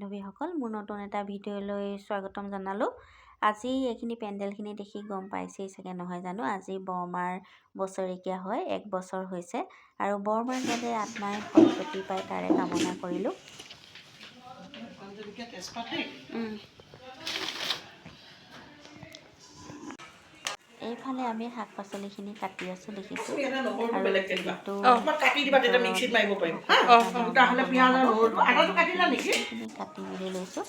বান্ধৱীসকল মোৰ নতুন এটা ভিডিঅ'লৈ স্বাগতম জনালোঁ। আজি এইখিনি পেণ্ডেলখিনি দেখি গম পাইছেই চাগে নহয় জানো? আজি বৰমাৰ বছৰেকীয়া হয় এক বছৰ হৈছে। আৰু বৰমাৰ যাতে আত্মাই সদগতি পায় তাৰে কামনা কৰিলোঁ। এইফালে আমি শাক পাচলিখিনি কাটি আছোঁ দেখিছোঁ। আৰু এইখিনি কাটি মেলি লৈছোঁ।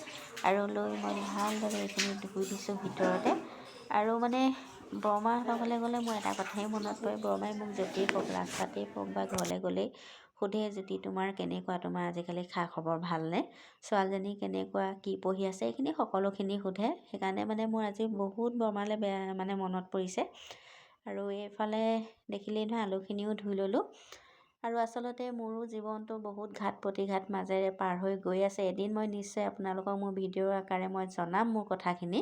আৰু লৈ মই ভালদৰে এইখিনি ধুই দিছোঁ ভিতৰতে। আৰু মানে বৰমাহঁতৰ ঘৰলৈ গ'লে মোৰ এটা কথাই মনত পৰে। বৰমাই মোক য'তেই হওক ৰাস্তাতেই হওক বা ঘৰলৈ গ'লেই সোধে জ্যোতি তোমাৰ কেনেকুৱা তোমাৰ আজিকালি খা খবৰ ভালনে? ছোৱালীজনী কেনেকুৱা কি পঢ়ি আছে এইখিনি সকলোখিনি সোধে। সেইকাৰণে মানে মোৰ আজি বহুত বৰমালৈ বেয়া মানে মনত পৰিছে। আৰু এইফালে দেখিলেই নহয় আলুখিনিও ধুই ল'লোঁ। আৰু আচলতে মোৰো জীৱনটো বহুত ঘাট প্ৰতিঘাত মাজেৰে পাৰ হৈ গৈ আছে। এদিন মই নিশ্চয় আপোনালোকক মোৰ ভিডিঅ'ৰ আকাৰে মই জনাম মোৰ কথাখিনি।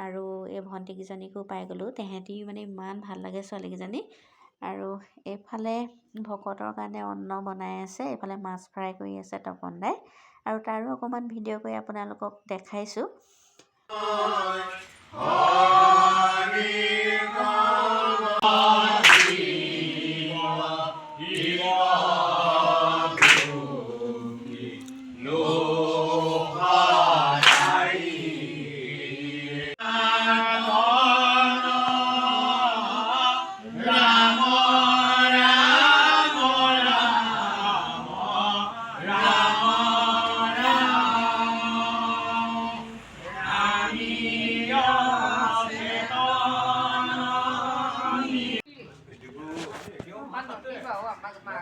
আৰু এই ভণ্টিকেইজনীকো পাই গ'লোঁ। তেহেঁতি মানে ইমান ভাল লাগে ছোৱালীকেইজনী। আৰু এইফালে ভকতৰ কাৰণে অন্ন বনাই আছে এইফালে মাছ ফ্ৰাই কৰি আছে তপন দাই। আৰু তাৰো অকণমান ভিডিঅ' কৰি আপোনালোকক দেখাইছোঁ।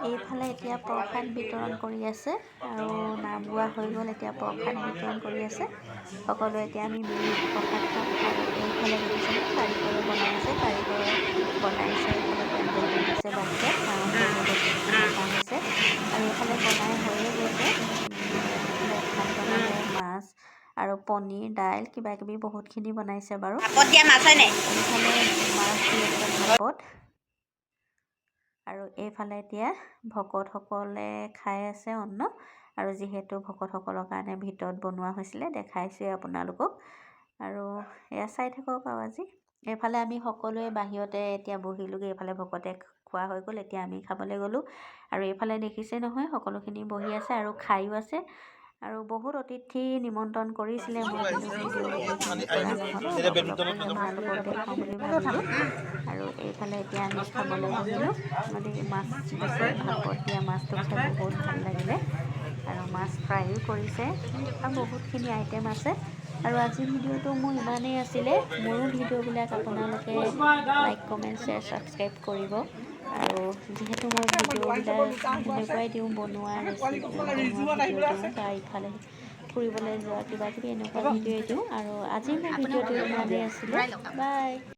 এইফালে এতিয়া প্ৰসাদ বিতৰণ কৰি আছে আৰু নাম গোৱা হৈ গ'ল এতিয়া প্ৰসাদ বিতৰণ কৰি আছে। সকলোৱে এতিয়া আমি মিলি প্ৰসাদ খাম। আৰু এইফালে দেখিছেনে? কাৰিকৰে বনাই আছে কাৰিকৰে বনাইছে এইফালে পেণ্ডেল দিছে হৈছে। আৰু এইফালে বনাই হৈয়ে গৈছে। এইফালে ভাত বনালে মাছ আৰু পনীৰ দাইল কিবা কিবি বহুতখিনি বনাইছে বাৰু। এইফালে মাছ দি আছে ভাপত। আৰু এইফালে এতিয়া ভকতসকলে খাই আছে অন্ন। আৰু যিহেতু ভকতসকলৰ কাৰণে ভিতৰত বনোৱা হৈছিলে দেখাইছোৱে আপোনালোকক। আৰু এয়া চাই থাকক আৰু আজি। এইফালে আমি সকলোৱে বাহিৰতে এতিয়া বহিলোঁগৈ এইফালে ভকতে খোৱা হৈ গ'ল এতিয়া আমি খাবলৈ গ'লোঁ। আৰু এইফালে দেখিছে নহয় সকলোখিনি বহি আছে আৰু খায়ো আছে। আৰু বহুত অতিথি নিমন্ত্ৰণ কৰিছিলে মই আৰু এইফালে এতিয়া আমি খাবলৈ বহিলোঁ মানে মাছ ভাপত দিয়া মাছটো খাই বহুত ভাল লাগিলে। আৰু মাছ ফ্ৰাইও কৰিছে। আৰু বহুতখিনি আইটেম আছে। আৰু আজিৰ ভিডিঅ'টো মোৰ ইমানেই আছিলে। মোৰো ভিডিঅ'বিলাক আপোনালোকে লাইক কমেণ্ট শ্বেয়াৰ ছাবস্ক্ৰাইব কৰিব। আৰু যিহেতু মই ভিডিঅ'বিলাক সেনেকুৱাই দিওঁ বনোৱা ৰেচিপি বা ইফালে ফুৰিবলৈ যোৱা কিবা কিবি এনেকুৱা ভিডিঅ'ই দিওঁ। আৰু আজি মোৰ ভিডিঅ'টো ইমানেই আছিলে। বাই।